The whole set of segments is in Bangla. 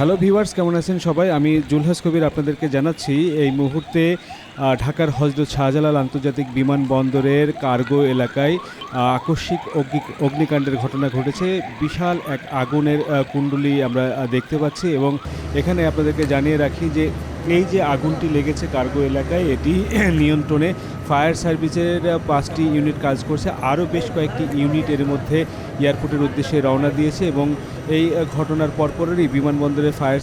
হ্যালো ভিউয়ার্স কেমন আছেন সবাই? আমি জুলহাস কবির আপনাদেরকে জানাচ্ছি, এই মুহূর্তে ঢাকার হজরত শাহজালাল আন্তর্জাতিক বিমানবন্দরের কার্গো এলাকায় আকস্মিক অগ্নি, অগ্নিকাণ্ডের ঘটনা ঘটেছে। বিশাল এক আগুনের কুণ্ডলী আমরা দেখতে পাচ্ছি এবং এখানে আপনাদেরকে জানিয়ে রাখি যে, এই যে আগুনটি লেগেছে কার্গো এলাকায়, এটি নিয়ন্ত্রণে ফায়ার সার্ভিসের পাঁচটি ইউনিট কাজ করছে। আরও বেশ কয়েকটি ইউনিট এর মধ্যে এয়ারপোর্টের উদ্দেশ্যে রওনা দিয়েছে এবং এই ঘটনার পরপরই বিমানবন্দরের ফায়ার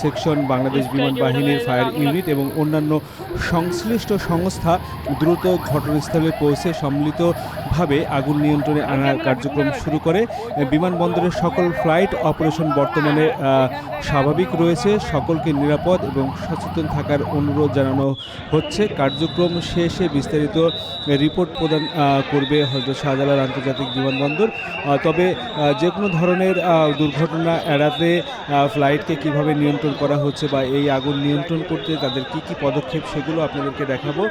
সেকশন বাংলাদেশ বিমান বাহিনীর ফায়ার ইউনিট এবং অন্যান্য সংশ্লিষ্ট সংস্থা দ্রুত ঘটনাস্থলে পৌঁছে সম্মিলিতভাবে আগুন নিয়ন্ত্রণে আনার কার্যক্রম শুরু করে। বিমানবন্দরের সকল ফ্লাইট অপারেশন বর্তমানে স্বাভাবিক রয়েছে। সকলকে নিরাপদ এবং সচেতন থাকার অনুরোধ জানানো হচ্ছে। কার্যক্রম শেষে বিস্তারিত রিপোর্ট প্রদান করবে হজরত শাহজালাল আন্তর্জাতিক বিমানবন্দর। তবে যে কোনো ধরনের দুর্ঘটনা এড়াতে ফ্লাইটকে কীভাবে নিয়ন্ত্রণ করা হচ্ছে বা এই আগুন নিয়ন্ত্রণ করতে তাদের কি কি পদক্ষেপ সেগুলো আপনাদেরকে দেখাবো।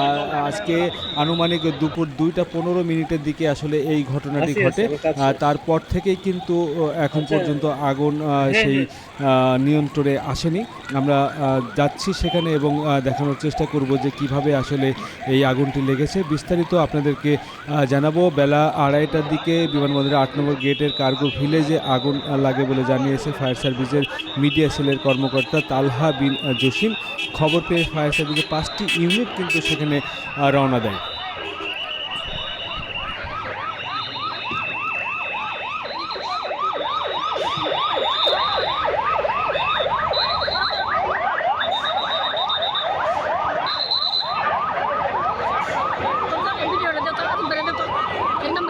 আর আজকে আনুমানিক দুপুর দুইটা পনেরো মিনিটের দিকে আসলে এই ঘটনাটি ঘটে। তারপর থেকেই কিন্তু এখন পর্যন্ত আগুন সেই নিয়ন্ত্রণে আসেনি। আমরা যাচ্ছি সেখানে এবং দেখানোর চেষ্টা করব যে কীভাবে আসলে এই আগুনটি লেগেছে। বিস্তারিত আপনাদেরকে জানাব। বেলা আড়াইটার দিকে বিমানবন্দরের আট নম্বর গেটের কার্গো ভিলেজে আগুন লাগে বলে জানিয়েছে ফায়ার সার্ভিসের মিডিয়া সেলের কর্মকর্তা তালহা বিন জসিম। খবর পেয়ে ফায়ার সার্ভিসের পাঁচটি ইউনিট কিন্তু সেখানে রওনা দেয়।